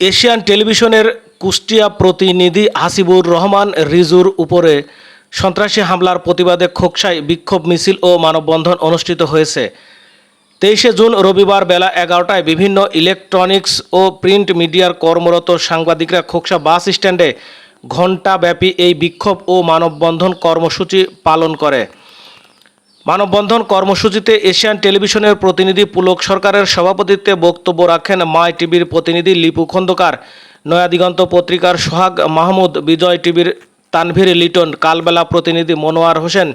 Asian টেলিভিশনের কুষ্টিয়া প্রতিনিধি হাসিবুর রহমান রিজুর উপরে সন্ত্রাসী হামলার প্রতিবাদে খোকসায় বিক্ষোভ মিছিল ও মানববন্ধন অনুষ্ঠিত হয়েছে। তেইশে জুন রবিবার বেলা এগারোটায় বিভিন্ন ইলেকট্রনিক্স ও প্রিন্ট মিডিয়ার কর্মরত সাংবাদিকরা খোকসা বাস স্ট্যান্ডে ঘণ্টাব্যাপী এই বিক্ষোভ ও মানববন্ধন কর্মসূচি পালন করে। মানববন্ধন কর্মসূচিতে এশিয়ান টেলিভিশনের প্রতিনিধি পুলক সরকারের সভাপতিত্বে বক্তব্য রাখেন মাই টিভির প্রতিনিধি লিপু খন্দকার। নয়াদিগন্ত পত্রিকার সোহাগ মাহমুদ, বিজয় টিভির তানভীর লিটন, কালবেলা প্রতিনিধি মনোয়ার হোসেন,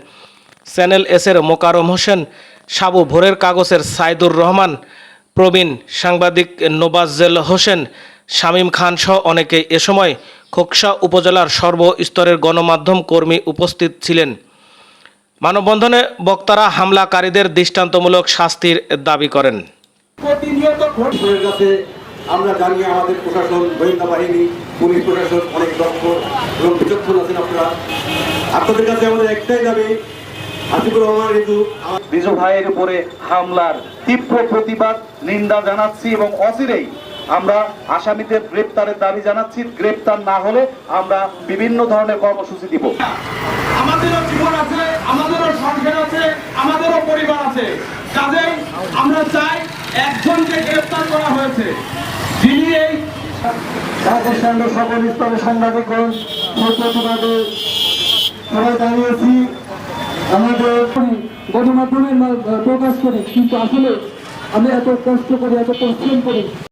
চ্যানেল এসের মোকারম হোসেন, সাবু ভোরের কাগজের সাইদুর রহমান, প্রবীণ সাংবাদিক নোবাজ্জেল হোসেন, শামীম খান সহ অনেকে এ সময় খোকসা উপজেলার সর্বস্তরের গণমাধ্যম কর্মী উপস্থিত ছিলেন। মানববন্ধনে বক্তারা হামলাকারীদের দৃষ্টান্তমূলক শাস্তির দাবি করেন। প্রতিনিয়ত কাছে আমরা জানি আমাদের প্রশাসন গোয়েন্দা বাহিনী পুলিশ প্রশাসন অনেক দক্ষ এবং বিচক্ষণ আছেন আপনারা। আপনাদের কাছে আমাদের একটাই দাবি হাসিবুর রহমান রিজু ভাইয়ের উপরে হামলার তীব্র প্রতিবাদ নিন্দা জানাচ্ছি এবং অচিরেই আমরা আসামিদের গ্রেপ্তারের দাবি জানাচ্ছি। গ্রেপ্তার না হলে আমরা বিভিন্ন ধরনের কর্মসূচি দিব। আমাদেরও পরিবার কাজে আমরা চাই একজনকে গ্রেফতার করা হয়েছে। যিনি এই গণমাধ্যমের প্রকাশ করি, কিন্তু আসলে আমি এত কষ্ট করি, এত পরিশ্রম করি